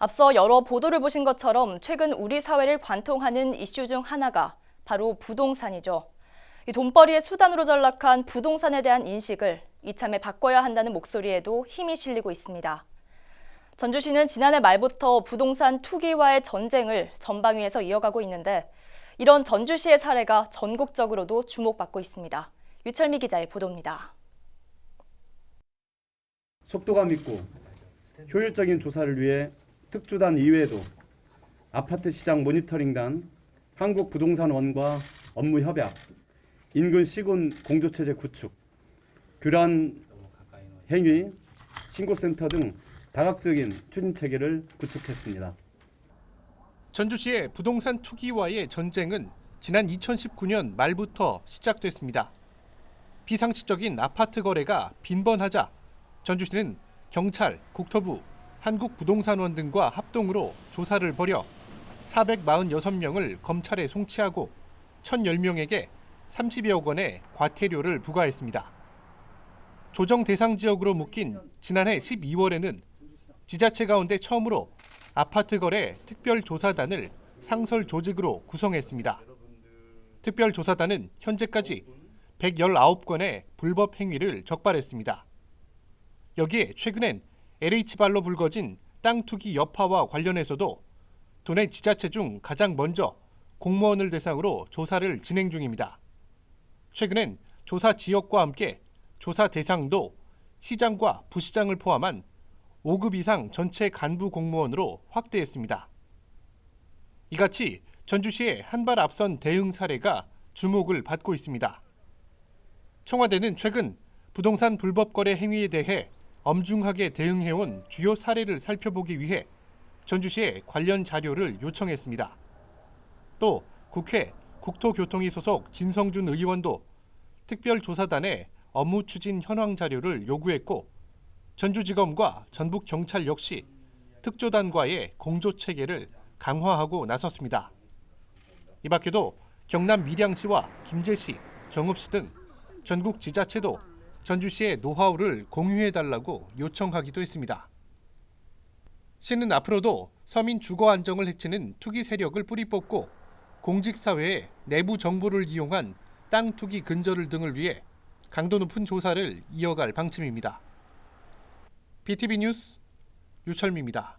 앞서 여러 보도를 보신 것처럼 최근 우리 사회를 관통하는 이슈 중 하나가 바로 부동산이죠. 이 돈벌이의 수단으로 전락한 부동산에 대한 인식을 이참에 바꿔야 한다는 목소리에도 힘이 실리고 있습니다. 전주시는 지난해 말부터 부동산 투기와의 전쟁을 전방위에서 이어가고 있는데 이런 전주시의 사례가 전국적으로도 주목받고 있습니다. 유철미 기자의 보도입니다. 속도감 있고 효율적인 조사를 위해 특주단 이외에도 아파트 시장 모니터링단, 한국부동산원과 업무 협약, 인근 시군 공조체제 구축, 교란 행위, 신고센터 등 다각적인 추진 체계를 구축했습니다. 전주시의 부동산 투기와의 전쟁은 지난 2019년 말부터 시작됐습니다. 비상식적인 아파트 거래가 빈번하자 전주시는 경찰, 국토부, 한국부동산원 등과 합동으로 조사를 벌여 446명을 검찰에 송치하고 1,010명에게 30여억 원의 과태료를 부과했습니다. 조정 대상 지역으로 묶인 지난해 12월에는 지자체 가운데 처음으로 아파트 거래 특별조사단을 상설 조직으로 구성했습니다. 특별조사단은 현재까지 119건의 불법 행위를 적발했습니다. 여기에 최근엔 LH발로 불거진 땅 투기 여파와 관련해서도 도내 지자체 중 가장 먼저 공무원을 대상으로 조사를 진행 중입니다. 최근엔 조사 지역과 함께 조사 대상도 시장과 부시장을 포함한 5급 이상 전체 간부 공무원으로 확대했습니다. 이같이 전주시의 한 발 앞선 대응 사례가 주목을 받고 있습니다. 청와대는 최근 부동산 불법 거래 행위에 대해 엄중하게 대응해온 주요 사례를 살펴보기 위해 전주시에 관련 자료를 요청했습니다. 또 국회 국토교통위 소속 진성준 의원도 특별조사단에 업무 추진 현황 자료를 요구했고 전주지검과 전북경찰 역시 특조단과의 공조 체계를 강화하고 나섰습니다. 이 밖에도 경남 밀양시와 김제시, 정읍시 등 전국 지자체도 전주시의 노하우를 공유해달라고 요청하기도 했습니다. 시는 앞으로도 서민 주거 안정을 해치는 투기 세력을 뿌리 뽑고 공직사회의 내부 정보를 이용한 땅 투기 근절을 등을 위해 강도 높은 조사를 이어갈 방침입니다. BTV 뉴스 유철미입니다.